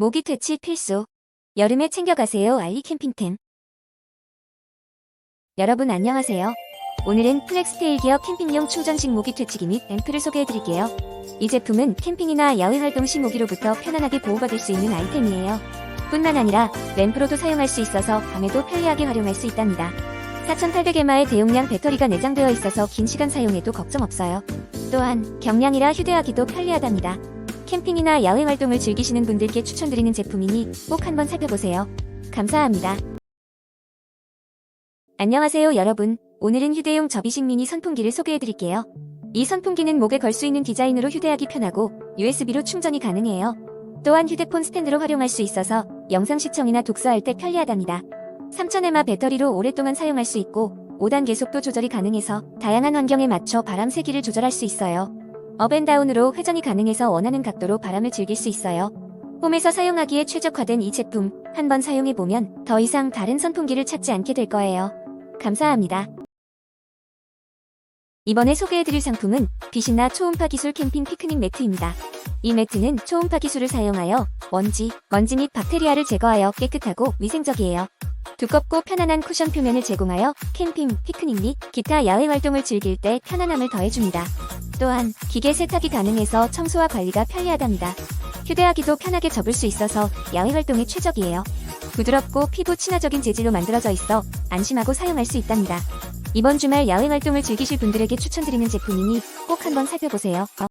모기 퇴치 필수. 여름에 챙겨가세요 알리 캠핑템. 여러분 안녕하세요. 오늘은 플렉스테일 기업 캠핑용 충전식 모기 퇴치기 및 앰플을 소개해드릴게요. 이 제품은 캠핑이나 야외 활동 시 모기로부터 편안하게 보호받을 수 있는 아이템이에요. 뿐만 아니라 램프로도 사용할 수 있어서 밤에도 편리하게 활용할 수 있답니다. 4800mAh의 대용량 배터리가 내장되어 있어서 긴 시간 사용해도 걱정 없어요. 또한 경량이라 휴대하기도 편리하답니다. 캠핑이나 야외 활동을 즐기시는 분들께 추천드리는 제품이니 꼭 한번 살펴보세요. 감사합니다. 안녕하세요 여러분. 오늘은 휴대용 접이식 미니 선풍기를 소개해드릴게요. 이 선풍기는 목에 걸 수 있는 디자인으로 휴대하기 편하고 USB로 충전이 가능해요. 또한 휴대폰 스탠드로 활용할 수 있어서 영상 시청이나 독서할 때 편리하답니다. 3000mAh 배터리로 오랫동안 사용할 수 있고 5단계 속도 조절이 가능해서 다양한 환경에 맞춰 바람 세기를 조절할 수 있어요. 업앤다운으로 회전이 가능해서 원하는 각도로 바람을 즐길 수 있어요. 홈에서 사용하기에 최적화된 이 제품 한번 사용해보면 더 이상 다른 선풍기를 찾지 않게 될 거예요. 감사합니다. 이번에 소개해드릴 상품은 빛이나 초음파 기술 캠핑 피크닉 매트입니다. 이 매트는 초음파 기술을 사용하여 먼지, 먼지 및 박테리아를 제거하여 깨끗하고 위생적이에요. 두껍고 편안한 쿠션 표면을 제공하여 캠핑, 피크닉 및 기타 야외 활동을 즐길 때 편안함을 더해줍니다. 또한 기계 세탁이 가능해서 청소와 관리가 편리하답니다. 휴대하기도 편하게 접을 수 있어서 야외 활동에 최적이에요. 부드럽고 피부 친화적인 재질로 만들어져 있어 안심하고 사용할 수 있답니다. 이번 주말 야외 활동을 즐기실 분들에게 추천드리는 제품이니 꼭 한번 살펴보세요.